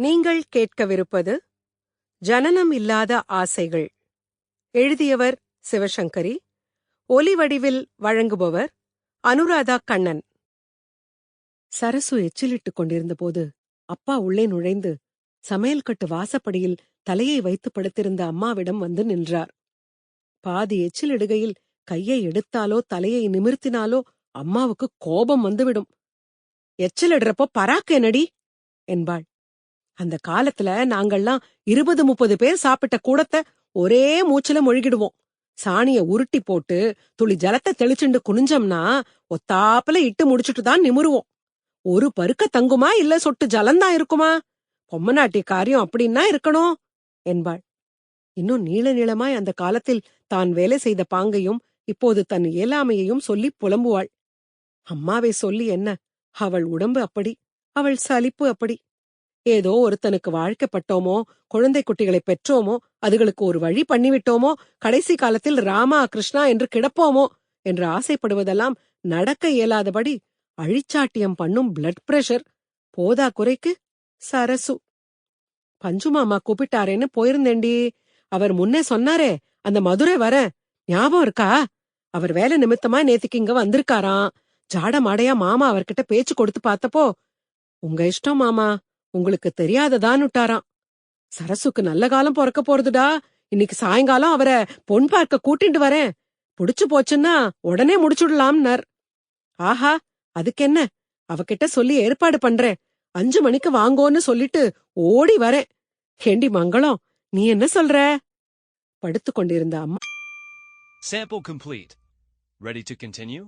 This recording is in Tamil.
நீங்கள் கேட்கவிருப்பது ஜனனம் இல்லாத ஆசைகள் எழுதியவர் சிவசங்கரி ஒலி வடிவில் வழங்குபவர் அனுராதா கண்ணன். சரசு எச்சிலிட்டுக் கொண்டிருந்தபோது அப்பா உள்ளே நுழைந்து சமையல் கட்டு வாசப்படியில் தலையை வைத்து படுத்திருந்த அம்மாவிடம் வந்து நின்றார். பாதி எச்சிலிடுகையில் கையை எடுத்தாலோ தலையை நிமிர்த்தினாலோ அம்மாவுக்கு கோபம் வந்துவிடும். எச்சிலிடுறப்போ பராக்கு என்னடி? என்பாள். அந்த காலத்துல நாங்கள்லாம் இருபது முப்பது பேர் சாப்பிட்ட கூடத்தை ஒரே மூச்சுல மொழிகிடுவோம். சாணிய உருட்டி போட்டு துளி ஜலத்தை தெளிச்சுண்டு குனிஞ்சோம்னா ஒத்தாப்புல இட்டு முடிச்சுட்டு தான் நிமிருவோம். ஒரு பருக்க தங்குமா இல்ல சொட்டு ஜலந்தான் இருக்குமா? பொம்மநாட்டி காரியம் அப்படின்னா இருக்கணும் என்பாள். இன்னும் நீள நீளமாய் அந்த காலத்தில் தான் வேலை செய்த பாங்கையும் இப்போது தன் இயலாமையையும் சொல்லி புலம்புவாள். அம்மாவை சொல்லி என்ன? அவள் உடம்பு அப்படி அவள் சலிப்பு அப்படி. ஏதோ ஒருத்தனுக்கு வாழ்க்கைப்பட்டோமோ குழந்தை குட்டிகளை பெற்றோமோ அதுகளுக்கு ஒரு வழி பண்ணிவிட்டோமோ கடைசி காலத்தில் ராமா கிருஷ்ணா என்று கிடப்போமோ என்று ஆசைப்படுவதெல்லாம் நடக்க இயலாதபடி அழிச்சாட்டியம் பண்ணும் பிளட் பிரஷர் போதா குறைக்கு சரசு. பஞ்சு மாமா கூப்பிட்டாரேன்னு போயிருந்தேன்டி. அவர் முன்னே சொன்னாரே அந்த மதுரை வர ஞாபகம் இருக்கா? அவர் வேலை நிமித்தமா நேத்துக்கு இங்க வந்திருக்காராம். ஜாட மாடையா மாமா அவர்கிட்ட பேச்சு கொடுத்து பார்த்தப்போ உங்க இஷ்டம் மாமா உங்களுக்கு தெரியாததான்னுட்டாராம். சரசுக்கு நல்ல காலம் பிறக்க போறதுடா. இன்னைக்கு சாயங்காலம் அவரை பொன் பார்க்க கூட்டிட்டு வரேன். புடிச்சு போச்சுன்னா உடனே முடிச்சுடலாம்னார். ஆஹா அதுக்கென்ன? அவகிட்ட சொல்லி ஏற்பாடு பண்றேன். அஞ்சு மணிக்கு வாங்கோன்னு சொல்லிட்டு ஓடி வரேன். ஹெண்டி மங்களம் நீ என்ன சொல்ற? படுத்து கொண்டிருந்த அம்மா Sample complete. Ready to continue?